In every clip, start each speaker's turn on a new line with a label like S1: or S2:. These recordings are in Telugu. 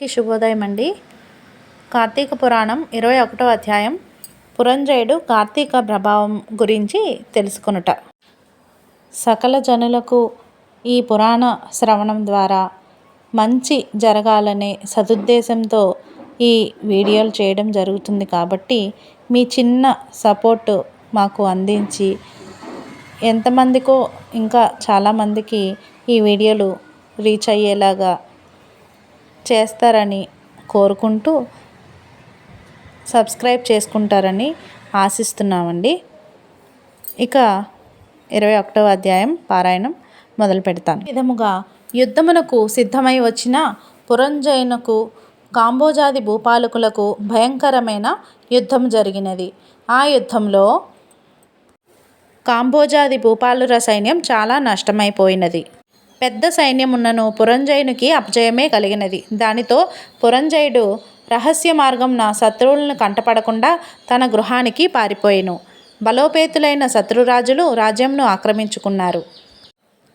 S1: శుభోదయం అండి. కార్తీక పురాణం ఇరవై ఒకటో అధ్యాయం పురంజయుడు కార్తీక ప్రభావం గురించి తెలుసుకొనుట. సకల జనులకు ఈ పురాణ శ్రవణం ద్వారా మంచి జరగాలనే సదుద్దేశంతో ఈ వీడియోలు చేయడం జరుగుతుంది కాబట్టి మీ చిన్న సపోర్టు మాకు అందించి ఎంతమందికో ఇంకా చాలామందికి ఈ వీడియోలు రీచ్ అయ్యేలాగా చేస్తారని కోరుకుంటూ సబ్స్క్రైబ్ చేసుకుంటారని ఆశిస్తున్నామండి. ఇక ఇరవై ఒకటవ అధ్యాయం పారాయణం మొదలు పెడతాను. విధముగా యుద్ధమునకు సిద్ధమై వచ్చిన పురంజయునకు కాంబోజాది భూపాలకులకు భయంకరమైన యుద్ధం జరిగినది. ఆ యుద్ధంలో కాంబోజాది భూపాలుర సైన్యం చాలా నష్టమైపోయినది. పెద్ద సైన్యమున్నను పురంజయునికి అపజయమే కలిగినది. దానితో పురంజయుడు రహస్య మార్గంన శత్రువులను కంటపడకుండా తన గృహానికి పారిపోయెను. బలోపేతులైన శత్రురాజులు రాజ్యంను ఆక్రమించుకున్నారు.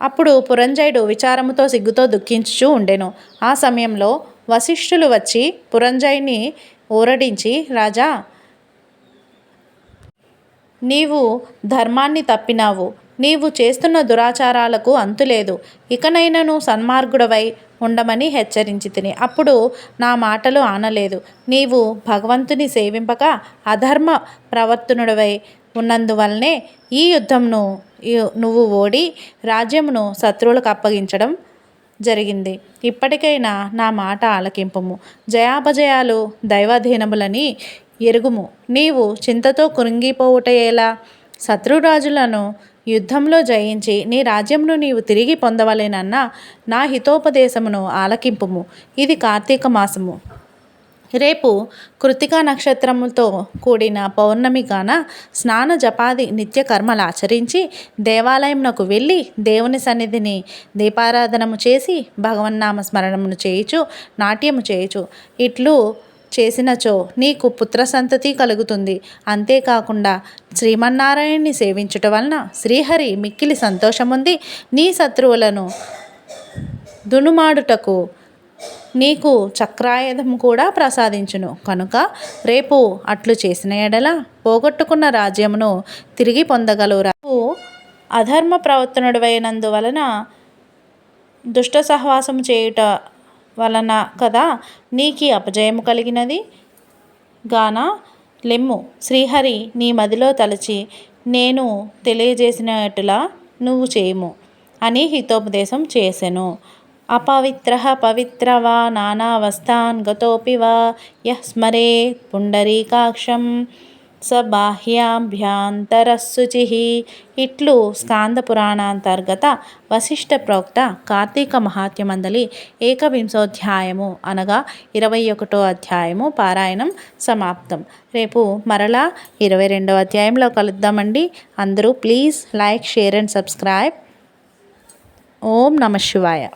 S1: అప్పుడు పురంజయుడు విచారముతో సిగ్గుతో దుఃఖించుచూ ఉండెను. ఆ సమయంలో వశిష్ఠులు వచ్చి పురంజయుని ఊరడించి రాజా నీవు ధర్మాన్ని తప్పినావు. నీవు చేస్తున్న దురాచారాలకు అంతులేదు. ఇకనైనను సన్మార్గుడవై ఉండమని హెచ్చరించి తిని. అప్పుడు నా మాటలు ఆనలేదు. నీవు భగవంతుని సేవింపక అధర్మ ప్రవర్తనుడవై ఉన్నందువల్లనే ఈ యుద్ధంను నువ్వు ఓడి రాజ్యమును శత్రువులకు అప్పగించడం జరిగింది. ఇప్పటికైనా నా మాట ఆలకింపము. జయాపజయాలు దైవాధీనములని ఎరుగుము. నీవు చింతతో కృంగిపోవుటయేలా శత్రురాజులను యుద్ధంలో జయించి నీ రాజ్యమును నీవు తిరిగి పొందవలేనన్న నా హితోపదేశమును ఆలకింపుము. ఇది కార్తీక మాసము. రేపు కృతికా నక్షత్రముతో కూడిన పౌర్ణమి గాన స్నాన జపాది నిత్య కర్మలు ఆచరించి దేవాలయమునకు వెళ్ళి దేవుని సన్నిధిని దీపారాధనము చేసి భగవన్నామ స్మరణమును చేయుచు నాట్యము చేయుచు ఇట్లు చేసినచో నీకు పుత్ర సంతతి కలుగుతుంది. అంతేకాకుండా శ్రీమన్నారాయణ్ణి సేవించుట వలన శ్రీహరి మిక్కిలి సంతోషముంది. నీ శత్రువులను దునుమాడుటకు నీకు చక్రాయుధం కూడా ప్రసాదించును. కనుక రేపు అట్లు చేసిన ఎడల పోగొట్టుకున్న రాజ్యమును తిరిగి పొందగలవురా అధర్మ ప్రవర్తనుడైనందువలన దుష్ట సహవాసం చేయుట వలన కదా నీకీ అపజయము కలిగినది? గాన లెమ్ము శ్రీహరి నీ మదిలో తలచి నేను తెలియజేసినట్టులా నువ్వు చేయము అని హితోపదేశం చేసెను. అపవిత్ర పవిత్ర వా నానావస్థాన్ గతోపి వా యః స్మరే పుండరీకాక్షం స బాహ్యాభ్యాంతరశుచి ఇట్లు స్కాంద పురాణాంతర్గత వశిష్ఠ ప్రోక్త కార్తీక మహాత్యమందలి ఏకవింశోధ్యాయము అనగా ఇరవై ఒకటో అధ్యాయము పారాయణం సమాప్తం. రేపు మరలా ఇరవై రెండవ అధ్యాయంలో కలుద్దామండి. అందరూ please like share and subscribe. ఓం నమ శివాయ.